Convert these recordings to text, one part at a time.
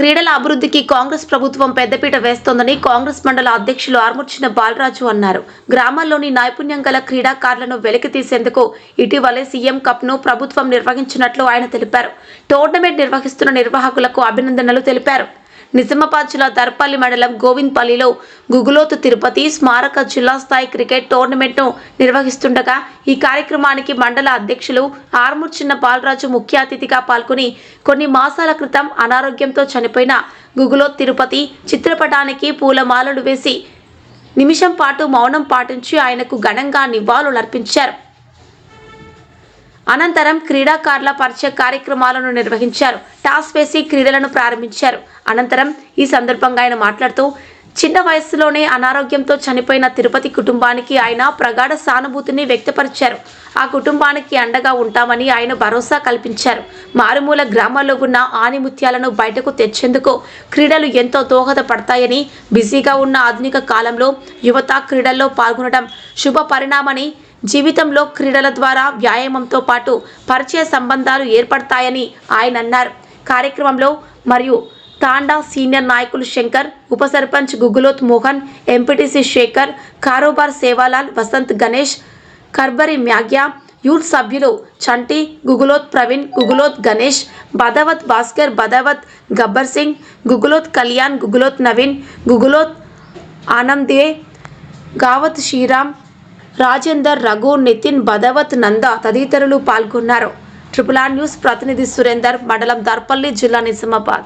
క్రీడల అభివృద్ధికి కాంగ్రెస్ ప్రభుత్వం పెద్దపీట వేస్తోందని కాంగ్రెస్ మండల అధ్యక్షులు ఆర్ముర్చిన బాలరాజు అన్నారు. గ్రామాల్లోని నైపుణ్యం గల క్రీడాకారులను వెలికి తీసేందుకు ఇటీవలే సీఎం కప్ను ప్రభుత్వం నిర్వహించినట్లు ఆయన తెలిపారు. టోర్నమెంట్ నిర్వహిస్తున్న నిర్వాహకులకు అభినందనలు తెలిపారు. నిజామాబాద్ జిల్లా దర్పల్లి మండలం గోవింద్పల్లిలో గుగులోతు తిరుపతి స్మారక జిల్లా స్థాయి క్రికెట్ టోర్నమెంట్ను నిర్వహిస్తుండగా ఈ కార్యక్రమానికి మండల అధ్యక్షులు ఆర్మూర్ చిన్న బాలరాజు ముఖ్య అతిథిగా పాల్గొని కొన్ని మాసాల క్రితం అనారోగ్యంతో చనిపోయిన గుగులోత్ తిరుపతి చిత్రపటానికి పూలమాలలు వేసి నిమిషం పాటు మౌనం పాటించి ఆయనకు ఘనంగా నివాళులర్పించారు అనంతరం క్రీడాకారుల పరిచయ కార్యక్రమాలను నిర్వహించారు. టాస్ వేసి క్రీడలను ప్రారంభించారు. అనంతరం ఈ సందర్భంగా ఆయన మాట్లాడుతూ చిన్న వయస్సులోనే అనారోగ్యంతో చనిపోయిన తిరుపతి కుటుంబానికి ఆయన ప్రగాఢ సానుభూతిని వ్యక్తపరిచారు. ఆ కుటుంబానికి అండగా ఉంటామని ఆయన భరోసా కల్పించారు. మారుమూల గ్రామాల్లో ఉన్న ఆనిముత్యాలను బయటకు తెచ్చేందుకు క్రీడలు ఎంతో దోహదపడతాయని బిజీగా ఉన్న ఆధునిక కాలంలో యువత క్రీడల్లో పాల్గొనడం శుభ పరిణామని జీవితంలో క్రీడల ద్వారా వ్యాయామంతో పాటు పరిచయ సంబంధాలు ఏర్పడతాయని ఆయన అన్నారు. కార్యక్రమంలో మరియు తాండా సీనియర్ నాయకులు శంకర్ ఉప సర్పంచ్ గుగులోత్ మోహన్ ఎంపీటీసీ శేఖర్ కారోబార్ సేవాలాల్ వసంత్ గణేష్ కర్బరి మ్యాగ్యా యూత్ సభ్యులు చంటి గుగులోత్ ప్రవీణ్ గుగులోత్ గణేష్ భదవత్ భాస్కర్ బదావత్ గబ్బర్ సింగ్ గుగులోత్ కళ్యాణ్ గుగులోత్ నవీన్ గుగులోత్ ఆనందే గావత్ శ్రీరామ్ రాజేందర్ రఘు నితిన్ బదవత్ నంద తదితరులు పాల్గొన్నారు. ట్రిపుల్ ఆర్ న్యూస్ ప్రతినిధి సురేందర్ మండలం దర్పల్లి జిల్లా నిజామాబాద్.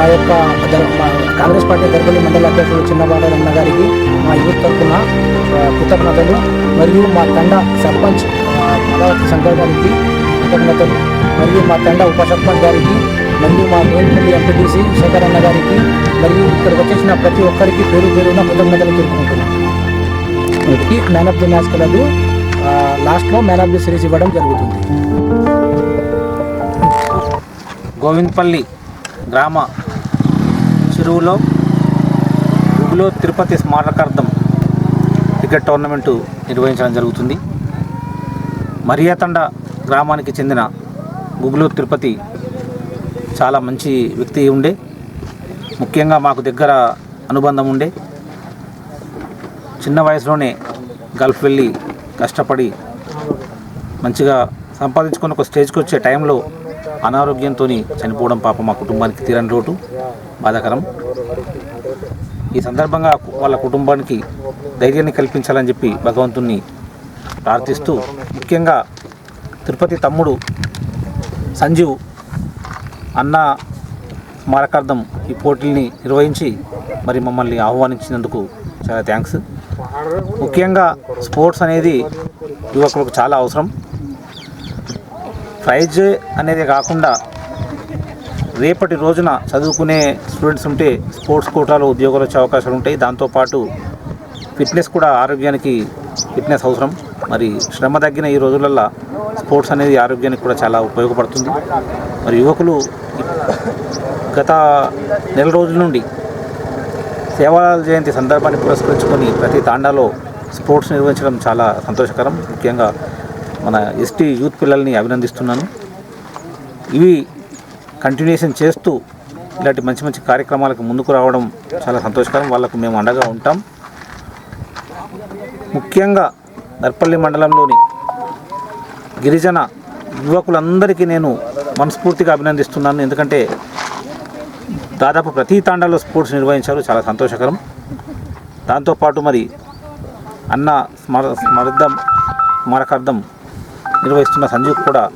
మా యొక్క కాంగ్రెస్ పార్టీ దర్పల్లి మండల అధ్యక్షుడు చిన్నబాల రమణ గారికి మా యూత్ తరఫున కృతజ్ఞతలు. మరియు మా తండ సర్పంచ్ ఆ, మలవతి శంకర్ గారికి కృతజ్ఞతలు. మరియు మా తండ ఉప సర్పంచ్ గారికి మరియు మా మేల్పల్లి ఎంపీటీసీ శేఖర్ అన్న గారికి మరియు ఇక్కడికి వచ్చేసిన ప్రతి ఒక్కరికి పేరు పేరున కృతజ్ఞతలు తెలుపుకుంటున్నాను మ్యాన్ ఆఫ్ ది మ్యాచ్ కలదు లాస్ట్లో మ్యాన్ ఆఫ్ ది సిరీస్ ఇవ్వడం జరుగుతుంది. గోవింద్పల్లి గ్రామ చెరువులో గుగులో తిరుపతి స్మారకార్థం క్రికెట్ టోర్నమెంటు నిర్వహించడం జరుగుతుంది. మరియాతండ గ్రామానికి చెందిన గుగులు తిరుపతి చాలా మంచి వ్యక్తి ఉండే. ముఖ్యంగా మాకు దగ్గర అనుబంధం ఉండే. చిన్న వయసులోనే గల్ఫ్ వెళ్ళి కష్టపడి మంచిగా సంపాదించుకొని ఒక స్టేజ్కి వచ్చే టైంలో అనారోగ్యంతో చనిపోవడం పాప మా కుటుంబానికి తీరని లోటు. బాధాకరం. ఈ సందర్భంగా వాళ్ళ కుటుంబానికి ధైర్యాన్ని కల్పించాలని చెప్పి భగవంతుణ్ణి ప్రార్థిస్తూ ముఖ్యంగా తిరుపతి తమ్ముడు సంజీవ్ అన్న స్మారకార్థం ఈ పోటీల్ని నిర్వహించి మరి మమ్మల్ని ఆహ్వానించినందుకు చాలా థ్యాంక్స్. ముఖ్యంగా స్పోర్ట్స్ అనేది యువకులకు చాలా అవసరం. ప్రైజ్ అనేది కాకుండా రేపటి రోజున చదువుకునే స్టూడెంట్స్ ఉంటే స్పోర్ట్స్ కోటాలో ఉద్యోగాలు వచ్చే అవకాశాలు ఉంటాయి. దాంతోపాటు ఫిట్నెస్ కూడా ఆరోగ్యానికి ఫిట్నెస్ అవసరం. మరి శ్రమ తగ్గిన ఈ రోజులల్లో స్పోర్ట్స్ అనేది ఆరోగ్యానికి కూడా చాలా ఉపయోగపడుతుంది. మరి యువకులు గత నెల రోజుల నుండి సేవాలాల జయంతి సందర్భాన్ని పురస్కరించుకొని ప్రతి తాండాలో స్పోర్ట్స్ నిర్వహించడం చాలా సంతోషకరం. ముఖ్యంగా మన ఎస్టీ యూత్ పిల్లల్ని అభినందిస్తున్నాను. ఇవి కంటిన్యూషన్ చేస్తూ ఇలాంటి మంచి మంచి కార్యక్రమాలకు ముందుకు రావడం చాలా సంతోషకరం. వాళ్ళకు మేము అండగా ఉంటాం. ముఖ్యంగా నర్పల్లి మండలంలోని గిరిజన యువకులందరికీ నేను మనస్ఫూర్తిగా అభినందిస్తున్నాను. ఎందుకంటే దాదాపు ప్రతి తాండాలో స్పోర్ట్స్ నిర్వహించారు. చాలా సంతోషకరం. దాంతోపాటు మరి అన్న స్మర స్మర్థం స్మారకార్థం నిర్వహిస్తున్న సంజీవ్ కూడా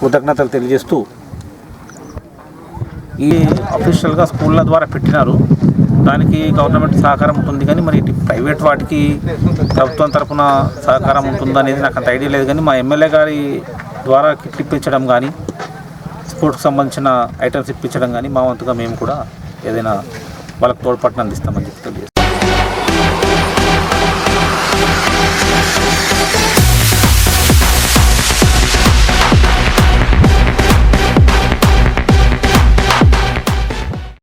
కృతజ్ఞతలు తెలియజేస్తూ ఈ అఫీషియల్గా స్కూళ్ళ ద్వారా పెట్టినారు. దానికి గవర్నమెంట్ సహకారం ఉంటుంది కానీ మరి ఇటు ప్రైవేట్ వాటికి ప్రభుత్వం తరపున సహకారం ఉంటుందనేది నాకు అంత ఐడియా లేదు. కానీ మా ఎమ్మెల్యే గారి ద్వారా కిట్లు ఇప్పించడం కానీ స్పోర్ట్స్కి సంబంధించిన ఐటమ్స్ ఇప్పించడం కానీ మా వంతుగా మేము కూడా ఏదైనా వాళ్ళకి తోడ్పాటును అందిస్తామని చెప్పి తెలియజేస్తాం